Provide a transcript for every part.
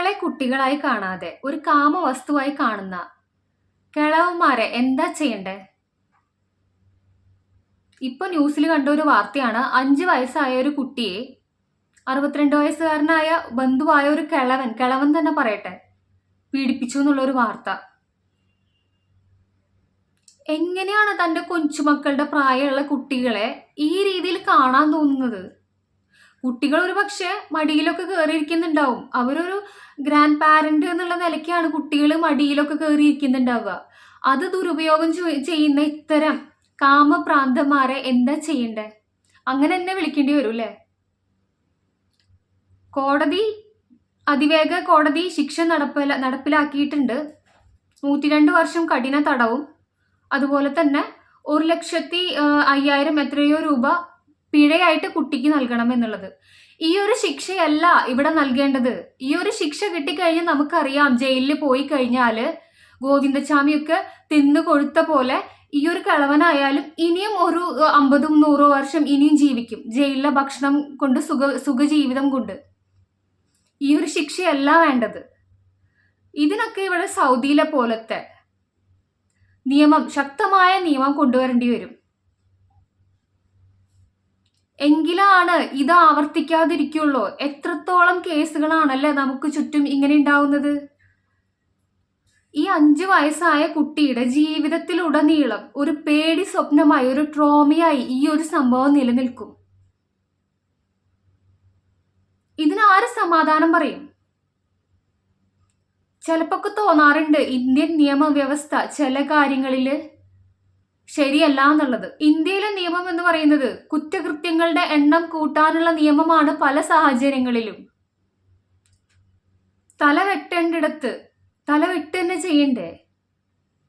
കുട്ടികളെ കുട്ടികളായി കാണാതെ ഒരു കാമ വസ്തുവായി കാണുന്ന കിളവന്മാരെ എന്താ ചെയ്യണ്ടേ? ഇപ്പൊ ന്യൂസിൽ കണ്ട ഒരു വാർത്തയാണ് അഞ്ച് വയസ്സായ ഒരു കുട്ടിയെ അറുപത്തിരണ്ട് വയസ്സുകാരനായ ബന്ധുവായ ഒരു കിളവൻ കിളവൻ തന്നെ പറയട്ടെ പീഡിപ്പിച്ചു എന്നുള്ള ഒരു വാർത്ത. എങ്ങനെയാണ് തന്റെ കൊച്ചുമക്കളുടെ പ്രായമുള്ള കുട്ടികളെ ഈ രീതിയിൽ കാണാൻ തോന്നുന്നത്? കുട്ടികൾ ഒരു പക്ഷേ മടിയിലൊക്കെ കയറിയിരിക്കുന്നുണ്ടാവും അവരൊരു ഗ്രാൻഡ് പാരന്റ് എന്നുള്ള നിലയ്ക്കാണ് കുട്ടികൾ മടിയിലൊക്കെ കയറിയിരിക്കുന്നുണ്ടാവുക അത് ദുരുപയോഗം ചെയ്യുന്ന ഇത്തരം കാമപ്രാന്തന്മാരെ എന്താ ചെയ്യണ്ടേ? അങ്ങനെ തന്നെ വിളിക്കേണ്ടി വരും അല്ലേ കോടതി അതിവേഗ കോടതി ശിക്ഷ നടപ്പില നടപ്പിലാക്കിയിട്ടുണ്ട്. നൂറ്റി രണ്ട് വർഷം കഠിന തടവും. അതുപോലെ തന്നെ ഒരു ലക്ഷത്തി അയ്യായിരം എത്രയോ രൂപ പിഴയായിട്ട് കുട്ടിക്ക് നൽകണം എന്നുള്ളത്. ഈ ഒരു ശിക്ഷയല്ല ഇവിടെ നൽകേണ്ടത്. ഈ ഒരു ശിക്ഷ കിട്ടിക്കഴിഞ്ഞാൽ നമുക്കറിയാം ജയിലിൽ പോയി കഴിഞ്ഞാൽ ഗോവിന്ദസ്വാമിയൊക്കെ തിന്നു കൊഴുത്ത പോലെ ഈ ഒരു കിളവനായാലും ഇനിയും ഒരു അമ്പതും നൂറോ വർഷം ഇനിയും ജീവിക്കും. ജയിലിലെ ഭക്ഷണം കൊണ്ട് സുഖ സുഖജീവിതം കൊണ്ട്. ഈ ഒരു ശിക്ഷയല്ല വേണ്ടത്. ഇതിനൊക്കെ ഇവിടെ സൗദിയിലെ പോലത്തെ നിയമം ശക്തമായ നിയമം കൊണ്ടുവരേണ്ടി വരും. എങ്കിലാണ് ഇത് ആവർത്തിക്കാതിരിക്കുള്ളൂ. എത്രത്തോളം കേസുകളാണല്ലേ നമുക്ക് ചുറ്റും ഇങ്ങനെ ഉണ്ടാവുന്നത്? ഈ അഞ്ചു വയസ്സായ കുട്ടിയുടെ ജീവിതത്തിലുടനീളം ഒരു പേടി സ്വപ്നമായി ഒരു ട്രോമയായി ഈ ഒരു സംഭവം നിലനിൽക്കും. ഇതിനാര് സമാധാനം പറയും? ചിലപ്പോൾ തോന്നാറുണ്ട് ഇന്ത്യൻ നിയമവ്യവസ്ഥ ചില കാര്യങ്ങളിൽ ശരിയല്ല എന്നുള്ളത്. ഇന്ത്യയിലെ നിയമം എന്ന് പറയുന്നത് കുറ്റകൃത്യങ്ങളുടെ എണ്ണം കൂട്ടാനുള്ള നിയമമാണ് പല സാഹചര്യങ്ങളിലും. തല വെട്ടേണ്ടിടത്ത് തല വെട്ട് തന്നെ ചെയ്യണ്ടേ?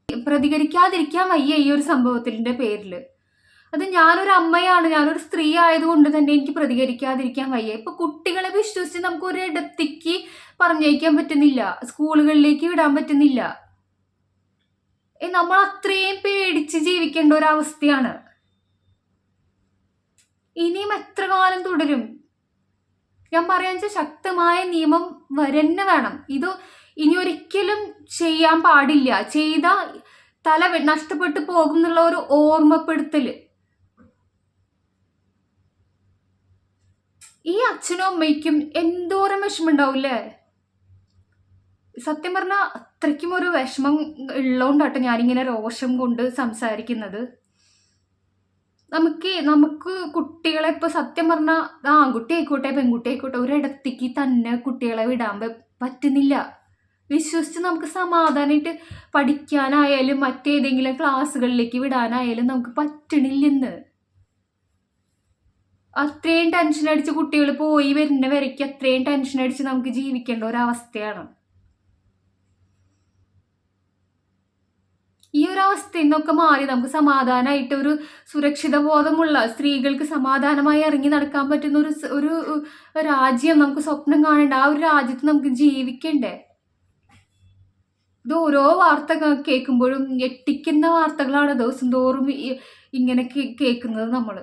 പ്രതികരിക്കാതിരിക്കാൻ വയ്യ ഈ ഒരു സംഭവത്തിന്റെ പേരിൽ അത് ഞാനൊരു അമ്മയാണ് ഞാനൊരു സ്ത്രീ ആയതുകൊണ്ട് തന്നെ എനിക്ക് പ്രതികരിക്കാതിരിക്കാൻ വയ്യ. ഇപ്പൊ കുട്ടികളെ വിശ്വസിച്ച് നമുക്ക് ഒരിടത്തേക്ക് പറഞ്ഞയക്കാൻ പറ്റുന്നില്ല സ്കൂളുകളിലേക്ക് വിടാൻ പറ്റുന്നില്ല. നമ്മൾ അത്രയും പേടിച്ച് ജീവിക്കേണ്ട ഒരു അവസ്ഥയാണ് ഇനിയും എത്ര കാലം തുടരും? ഞാൻ പറയാൻ വെച്ചാൽ ശക്തമായ നിയമം വരന്നെ വേണം. ഇത് ഇനി ഒരിക്കലും ചെയ്യാൻ പാടില്ല. ചെയ്ത തല നഷ്ടപ്പെട്ടു പോകും എന്നുള്ള ഒരു ഓർമ്മപ്പെടുത്തൽ. ഈ അച്ഛനും അമ്മയ്ക്കും എന്തോരം വിഷമമുണ്ടാവൂലേ സത്യം പറഞ്ഞാൽ അത്രയ്ക്കും ഒരു വിഷമം ഉള്ളതുകൊണ്ടാട്ടോ ഞാനിങ്ങനെ രോഷം കൊണ്ട് സംസാരിക്കുന്നത്. നമുക്ക് നമുക്ക് കുട്ടികളെ ഇപ്പോൾ സത്യം പറഞ്ഞാൽ ആൺകുട്ടി ആയിക്കോട്ടെ പെൺകുട്ടി ആയിക്കോട്ടെ ഒരിടത്തേക്ക് തന്നെ കുട്ടികളെ വിടാൻ പറ്റുന്നില്ല. വിശ്വസിച്ച് നമുക്ക് സമാധാനമായിട്ട് പഠിക്കാനായാലും മറ്റേതെങ്കിലും ക്ലാസ്സുകളിലേക്ക് വിടാനായാലും നമുക്ക് പറ്റണില്ലെന്ന്. അത്രയും ടെൻഷൻ അടിച്ച് കുട്ടികൾ പോയി വരുന്ന വരയ്ക്ക് അത്രയും ടെൻഷൻ അടിച്ച് നമുക്ക് ജീവിക്കേണ്ട ഒരവസ്ഥയാണ് ഈ ഒരു അവസ്ഥയിൽ നിന്നൊക്കെ മാറി. നമുക്ക് സമാധാനമായിട്ട് ഒരു സുരക്ഷിത ബോധമുള്ള സ്ത്രീകൾക്ക് സമാധാനമായി ഇറങ്ങി നടക്കാൻ പറ്റുന്ന ഒരു ഒരു രാജ്യം നമുക്ക് സ്വപ്നം കാണേണ്ട. ആ ഒരു രാജ്യത്ത് നമുക്ക് ജീവിക്കണ്ടേ? ഇത് ഓരോ വാർത്ത കേൾക്കുമ്പോഴും ഞെട്ടിക്കുന്ന വാർത്തകളാണ് ദിവസം തോറും ഇങ്ങനെ കേൾക്കുന്നത് നമ്മൾ